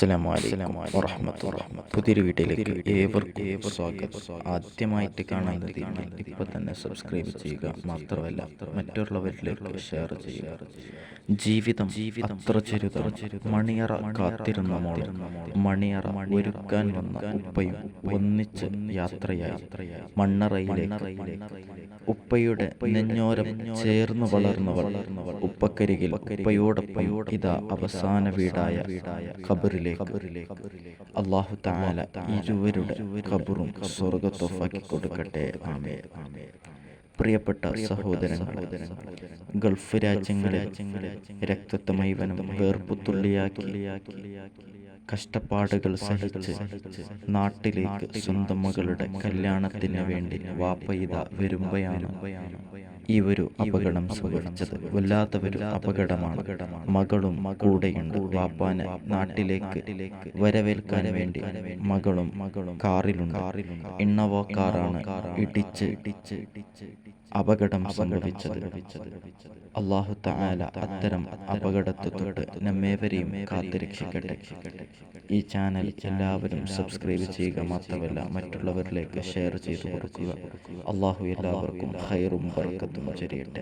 അസ്സലാമു അലൈക്കും വറഹ്മത്തുള്ളാഹി പുതിയൊരു വീട്ടിലേക്ക് ഏവർക്കും സ്വാഗതം. ആദ്യമായിട്ട് കാണുന്നത് ഇപ്പൊ തന്നെ സബ്സ്ക്രൈബ് ചെയ്യുക. മാത്രമല്ല മറ്റുള്ളവരിലേക്ക് ഷെയർ ചെയ്യുക. ജീവിതം അത്ര ചെറുത മണിയറ കാത്തിരുന്ന മോൾ മണിയറ ഒരുക്കാൻ വന്ന ഉപ്പയും ഒന്നിച്ച് യാത്രയായി. മണ്ണറയിലേക്ക്. ഉപ്പയുടെ നെഞ്ഞോരം ചേർന്ന് വളർന്നവൾ. ഉപ്പക്കരികിൽ ഉപ്പയോടൊപ്പം ഇതാ അവസാന വീടായ ഖബറിലേക്ക് അള്ളാഹു താല ഇരുവരുടെ ഖബറും സ്വർഗത്തൊഫാക്കി കൊടുക്കട്ടെ. ആമേ പ്രിയപ്പെട്ട സഹോദരൻ ഗൾഫ് രാജ്യങ്ങളിൽ രക്തത്തെ മൈവനം വേർപ്പുത്തുള്ളിയാക്കി കഷ്ടപ്പാടുകൾ സഹിച്ച് നാട്ടിലേക്ക് സ്വന്തം മകളുടെ കല്യാണത്തിന് വേണ്ടി വാപ്പയിത വരുമ്പോഴാണ് ഈ ഒരു അപകടം സംഭവിച്ചത്. വല്ലാത്തൊരു അപകടമാണ്. മകളും കൂടെയുണ്ട്. വാപ്പാന് നാട്ടിലേക്ക് വരവേൽക്കാൻ വേണ്ടി മകളും മകളും കാറിലുണ്ട്. എണ്ണവോ കാറാണ് ഇടിച്ച് ഇടിച്ച് അപകടം സംഭവിച്ചത്. അള്ളാഹു താല അത്തരം അപകടത്തെ തൊട്ട് നമ്മേവരെയും കാത്തിരക്ഷിക്കട്ടെ. ഈ ചാനൽ എല്ലാവരും സബ്സ്ക്രൈബ് ചെയ്യുക മാത്രമല്ല മറ്റുള്ളവരിലേക്ക് ഷെയർ ചെയ്തു കൊടുക്കുക. അള്ളാഹു എല്ലാവർക്കും ഹൈറും ബർക്കത്തും ശബ്ദവും ചെറിയുണ്ട്